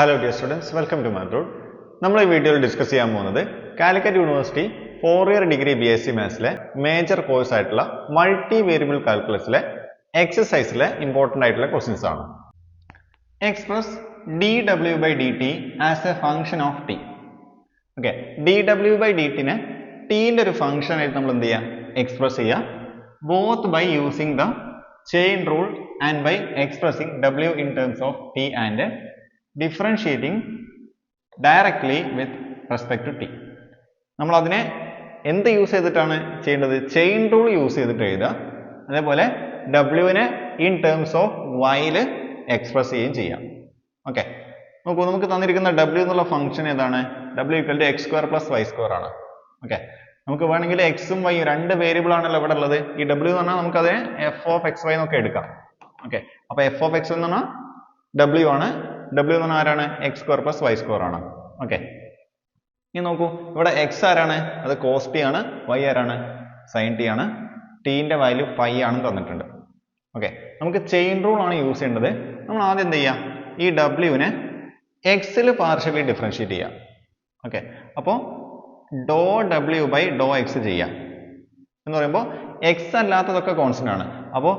Hello dear students welcome to മാത്രൂഡ് നമ്മൾ ഈ വീഡിയോയിൽ ഡിസ്കസ് ചെയ്യാൻ പോകുന്നത് Calicut university four year degree B S C മാത്സിലെ major course ആയിട്ടുള്ള മൾട്ടി വേരിയബിൾ കാൽക്കുലസിലെ എക്സസൈസിലെ ഇമ്പോർട്ടന്റ് ആയിട്ടുള്ള ക്വസ്റ്റ്യൻസ് ആണ്. Express D W by D T as a function of T okay D W by D ടിനെ ടീന്റെ ഒരു function ആയിട്ട് നമ്മൾ എന്ത് ചെയ്യാം? എക്സ്പ്രസ് ചെയ്യാം. Both by using the chain rule and by expressing W in terms of T and differentiating directly with respect to T നമ്മൾ അതിനെ എന്ത് യൂസ് ചെയ്തിട്ടാണ് ചെയ്യേണ്ടത്? ചെയിൻ റൂൾ യൂസ് ചെയ്തിട്ട് എഴുതുക. അതേപോലെ ഡബ്ല്യുവിനെ ഇൻ ടേംസ് ഓഫ് വൈയിൽ എക്സ്പ്രസ് ചെയ്യുകയും ചെയ്യാം. ഓക്കെ നോക്കൂ നമുക്ക് തന്നിരിക്കുന്ന ഡബ്ല്യു എന്നുള്ള ഫംഗ്ഷൻ ഏതാണ്? W equal to X square plus Y square ആണ്. ഓക്കെ നമുക്ക് വേണമെങ്കിൽ എക്സും വൈ രണ്ട് വേരിയബിൾ ആണല്ലോ ഇവിടെ ഉള്ളത്. ഈ ഡബ്ല്യു എന്ന് പറഞ്ഞാൽ നമുക്കതിനെ എഫ് ഓഫ് എക്സ് വൈ എന്നൊക്കെ എടുക്കാം. ഓക്കെ അപ്പോൾ എഫ് ഓഫ് എക്സ് എന്ന് പറഞ്ഞാൽ ഡബ്ല്യു ആണ്. ഡബ്ല്യു എന്ന് പറഞ്ഞാൽ ആരാണ്? X square plus Y square ആണ്. ഓക്കെ ഇനി നോക്കൂ. ഇവിടെ എക്സ് ആരാണ്? അത് കോസ് ടി ആണ്. വൈ ആരാണ്? സൈൻ ടി ആണ്. ടീന്റെ വാല്യൂ ഫൈ ആണെന്ന് തന്നിട്ടുണ്ട് ഓക്കെ നമുക്ക് ചെയിൻ റൂൾ ആണ് യൂസ് ചെയ്യേണ്ടത്. നമ്മൾ ആദ്യം എന്ത് ചെയ്യാം? ഈ ഡബ്ല്യുവിനെ എക്സിൽ പാർഷ്യലി ഡിഫറൻഷിയേറ്റ് ചെയ്യാം ഓക്കെ അപ്പോൾ doh W by doh X ചെയ്യാം. എന്ന് പറയുമ്പോൾ എക്സ് അല്ലാത്തതൊക്കെ കോൺസ്റ്റന്റ് ആണ്. അപ്പോൾ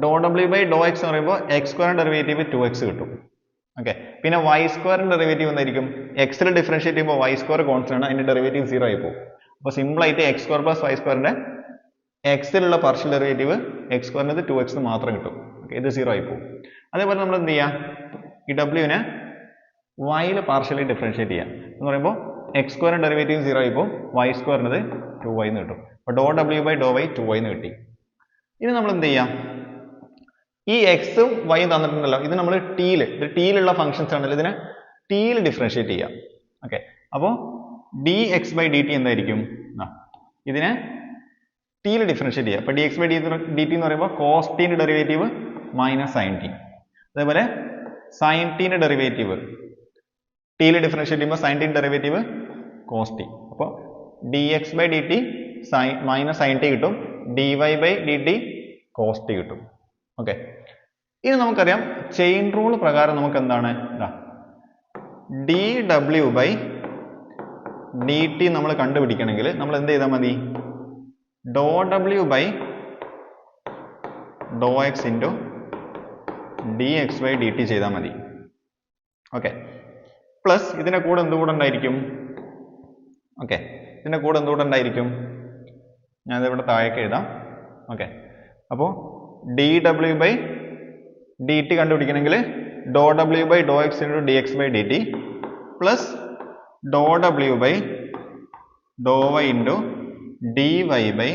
doh W by doh X എന്ന് പറയുമ്പോൾ X square derivative two X കിട്ടും. ഓക്കെ പിന്നെ വൈ സ്ക്വയറിന്റെ ഡെറിവേറ്റീവ് എന്തായിരിക്കും? എക്സിൽ ഡിഫറൻഷിയേറ്റ് ചെയ്യുമ്പോൾ വൈ സ്ക്വയർ കോൺസ്റ്റന്റ് ആണ്. അതിന്റെ ഡെറിവേറ്റീവ് സീറോ ആയി പോകും. അപ്പോൾ സിമ്പിൾ ആയിട്ട് എക്സ് സ്ക്വയർ പ്ലസ് വൈ സ്ക്വയറിന്റെ എക്സിലുള്ള പാർഷ്യൽ ഡെറിവേറ്റീവ് എക്സ് സ്ക്വയറിനത് ടു എക്സ് മാത്രം കിട്ടും. ഓക്കെ ഇത് സീറോ ആയി പോകും. അതേപോലെ നമ്മൾ എന്ത് ചെയ്യാം? ഈ ഡബ്ല്യൂവിനെ വൈയിൽ പാർഷ്യലി ഡിഫറൻഷിയേറ്റ് ചെയ്യാം. എന്ന് പറയുമ്പോൾ എക്സ് സ്ക്വയറിന്റെ ഡെറിവേറ്റീവ് സീറോ ആയി പോകും. വൈ സ്ക്വയറിനത് ടു വൈ എന്ന് കിട്ടും. അപ്പോൾ doh W by doh Y two Y എന്ന് കിട്ടി. ഇനി നമ്മൾ എന്ത് ചെയ്യാം? ഈ എക്സും വൈ തന്നിട്ടുണ്ടല്ലോ. ഇത് നമ്മൾ ടീയിൽ ഇത് ടീയിലുള്ള ഫംഗ്ഷൻസ് ആണല്ലോ. ഇതിനെ ടീയിൽ ഡിഫറൻഷിയേറ്റ് ചെയ്യാം. ഓക്കെ അപ്പോൾ D X by D T എന്തായിരിക്കും ഇതിനെ ടീയിൽ ഡിഫറൻഷിയേറ്റ് ചെയ്യാം. അപ്പോൾ D X by D D T എന്ന് പറയുമ്പോൾ കോസ് ടീന്റെ ഡെറിവേറ്റീവ് മൈനസ് സൈൻ ടി അതേപോലെ സൈൻ ടീന്റെ ഡെറിവേറ്റീവ് ടീയിൽ ഡിഫറൻഷിയേറ്റ് ചെയ്യുമ്പോൾ സൈൻ ടീന്റെ ഡെറിവേറ്റീവ് കോസ് ടി അപ്പോൾ D X by D T sine minus sine T കിട്ടും. D Y by D T cos T കിട്ടും. ഓക്കെ ഇനി നമുക്കറിയാം ചെയിൻ റൂൾ പ്രകാരം നമുക്ക് എന്താണ് D W by D T നമ്മൾ കണ്ടുപിടിക്കണമെങ്കിൽ നമ്മൾ എന്ത് ചെയ്താൽ മതി? Doh W by doh X into D X by D T ചെയ്താൽ മതി. ഓക്കെ പ്ലസ് ഇതിന്റെ കൂടെ എന്തുകൂടെ ഉണ്ടായിരിക്കും? ഓക്കെ ഇതിന്റെ കൂടെ എന്തുകൂടെ ഉണ്ടായിരിക്കും? ഞാനിതിവിടെ താഴേക്ക് എഴുതാം. ഓക്കെ അപ്പോൾ D W by D T കണ്ടുപിടിക്കണമെങ്കിൽ doh W by doh X into D X by D T plus doh W by doh Y into D Y by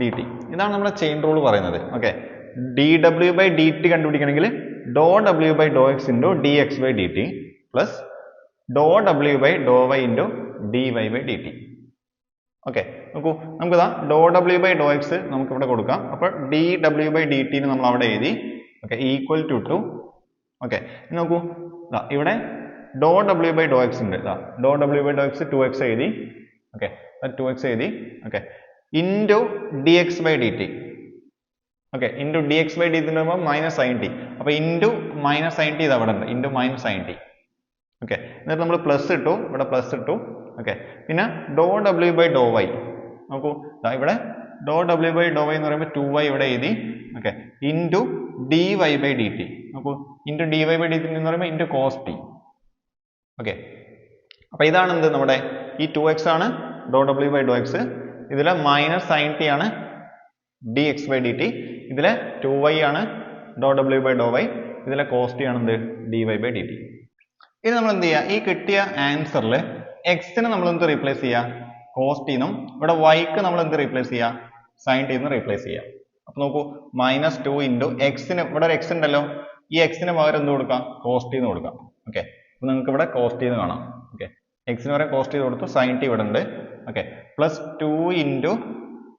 D T ഇതാണ് നമ്മുടെ ചെയിൻ റൂൾ പറയുന്നത്. Okay D W by D T കണ്ടുപിടിക്കണമെങ്കിൽ doh W by doh X into D X by D T plus doh W by doh Y into D Y by D T okay നോക്കൂ നമുക്കിതാ doh W by doh X നമുക്ക് ഇവിടെ കൊടുക്കാം. അപ്പോൾ D W by D ടിന് നമ്മൾ അവിടെ എഴുതി. Okay equal to two okay നോക്കൂ ഇതാ ഇവിടെ doh W by doh X ഉണ്ട്. ഇതാ doh W by doh X two X എഴുതി. ഓക്കെ ടു എക്സ് എഴുതി. Okay into D X by D T okay into D X by D T എന്ന് പറയുമ്പോൾ minus sine T അപ്പോൾ into minus sine T ഇത് അവിടെ ഉണ്ട്. Into minus sine T okay എന്നിട്ട് നമ്മൾ പ്ലസ് ഇട്ടു. ഇവിടെ പ്ലസ് ഇട്ടു. ഓക്കെ പിന്നെ doh W by doh Y നോക്കൂ. ഇവിടെ doh W by doh Y എന്ന് പറയുമ്പോൾ ടു വൈ ഇവിടെ എഴുതി. Okay into D Y by D T നോക്കൂ. Into D Y by D T എന്ന് പറയുമ്പോൾ ഇന്റു കോസ് ടി ഓക്കെ അപ്പോൾ ഇതാണ് എന്ത് നമ്മുടെ ഈ ടു എക്സ് ആണ് ഡോ ഡബ്ല്യു ബൈ ഡോ എക്സ് ഇതിൽ മൈനസ് സൈൻ ടി ആണ് d x by d t ഇതിൽ ടു വൈ ആണ് ഡോ ഡബ്ല്യു ബൈ ഡോ വൈ ഇതിലെ കോസ് ടി ആണ് എന്ത് d y by d t ഇനി നമ്മൾ എന്ത് ചെയ്യുക ഈ കിട്ടിയ ആൻസറിൽ എക്സിനെ നമ്മൾ എന്ത് റീപ്ലേസ് ചെയ്യുക കോസ് ടീന്നും ഇവിടെ വൈക്ക് നമ്മൾ എന്ത് റീപ്ലേസ് ചെയ്യുക സൈൻ ടീന്ന് റീപ്ലേസ് ചെയ്യുക അപ്പൊ നോക്കൂ മൈനസ് ടു ഇന്റു എക്സിന് ഇവിടെ ഒരു എക്സ് ഉണ്ടല്ലോ. ഈ എക്സിന് പകരം എന്ത് കൊടുക്കാം? കോസ്റ്റ് ടീന്ന് കൊടുക്കാം. ഓക്കെ അപ്പൊ നിങ്ങൾക്ക് ഇവിടെ കോസ് ടീന്ന് കാണാം. ഓക്കെ എക്സിന് പകരം കോസ് ചെയ്ത് കൊടുത്തു സൈൻ ടി ഇവിടെ ഉണ്ട്. ഓക്കെ പ്ലസ് ടു ഇന്റു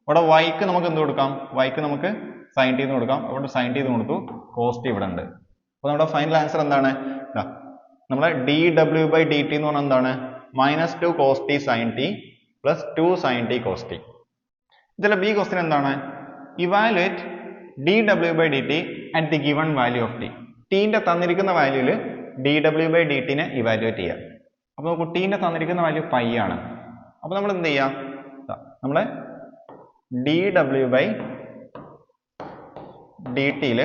ഇവിടെ വൈക്ക് നമുക്ക് എന്ത് കൊടുക്കാം? വൈക്ക് നമുക്ക് സൈൻ ടീന്ന് കൊടുക്കാം. അവിടെ സൈൻ ടീന്ന് കൊടുത്തു കോസ്റ്റ് ടി ഇവിടെ ഉണ്ട്. അപ്പൊ നമ്മുടെ ഫൈനൽ ആൻസർ എന്താണ്? നമ്മളെ d W by D T എന്ന് പറഞ്ഞാൽ എന്താണ്? Minus two cos t sine t plus two sine t cos t ഇതിലെ ബി ക്വസ്റ്റ്യൻ എന്താണ്? Evaluate d W by d t at the given value of t ടീന്റെ തന്നിരിക്കുന്ന വാല്യൂൽ d W by D ടിനെ evaluate ചെയ്യുക അപ്പോൾ നോക്കൂ ടീന്റെ തന്നിരിക്കുന്ന value pi ആണ്. അപ്പോൾ നമ്മൾ എന്ത് ചെയ്യാം? നമ്മൾ ഡി ഡബ്ല്യു ബൈ ഡി ടിയിൽ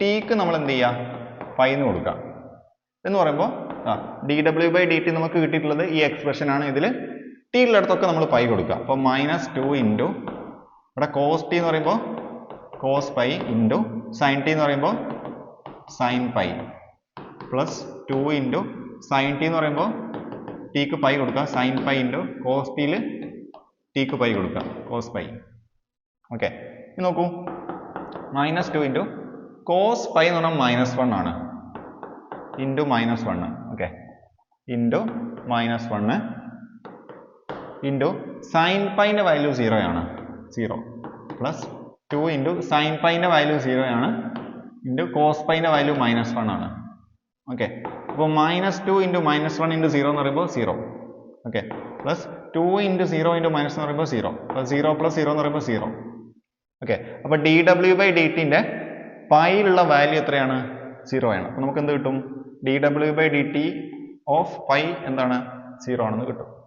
ടിക്ക് നമ്മൾ എന്ത് ചെയ്യുക പൈന്ന് കൊടുക്കുക എന്ന് പറയുമ്പോൾ ആ d W by D t നമുക്ക് കിട്ടിയിട്ടുള്ളത് ഈ എക്സ്പ്രഷൻ ആണ് ഇതിൽ ടി അടുത്തൊക്കെ നമ്മൾ പൈ കൊടുക്കുക. അപ്പോൾ മൈനസ് ടു ഇന്റു ഇവിടെ കോസ് ടി എന്ന് പറയുമ്പോൾ cos pi into sine t എന്ന് പറയുമ്പോൾ sine pi plus two into sine t എന്ന് പറയുമ്പോൾ ടിക്ക് പൈ കൊടുക്കുക. സൈൻ പൈ ഇന്റു കോസ് ടിയിൽ ടിക്ക് പൈ കൊടുക്കുക. കോസ് പൈ ഓക്കെ നോക്കൂ. Minus two into cos pi എന്ന് പറഞ്ഞാൽ മൈനസ് വൺ ആണ്. Into minus one okay into minus one into sine പൈന്റെ value zero ആണ്. Zero plus two into sine പൈന്റെ value zero ആണ്. Into cos പൈന്റെ value minus one ആണ്. Okay അപ്പോൾ minus two into minus one into zero എന്ന് പറയുമ്പോൾ zero okay plus two into zero into minus എന്ന് പറയുമ്പോൾ zero അപ്പോൾ സീറോ പ്ലസ് സീറോ എന്ന് പറയുമ്പോൾ സീറോ ഓക്കെ അപ്പോൾ ഡി ഡബ്ല്യു ബൈ ഡി ടിന്റെ പൈയിലുള്ള വാല്യൂ എത്രയാണ്? സീറോ ആണ്. അപ്പോൾ നമുക്ക് എന്ത് കിട്ടും? D W by d t of pi എന്താണ് സീറോ ആണെന്ന് കിട്ടും.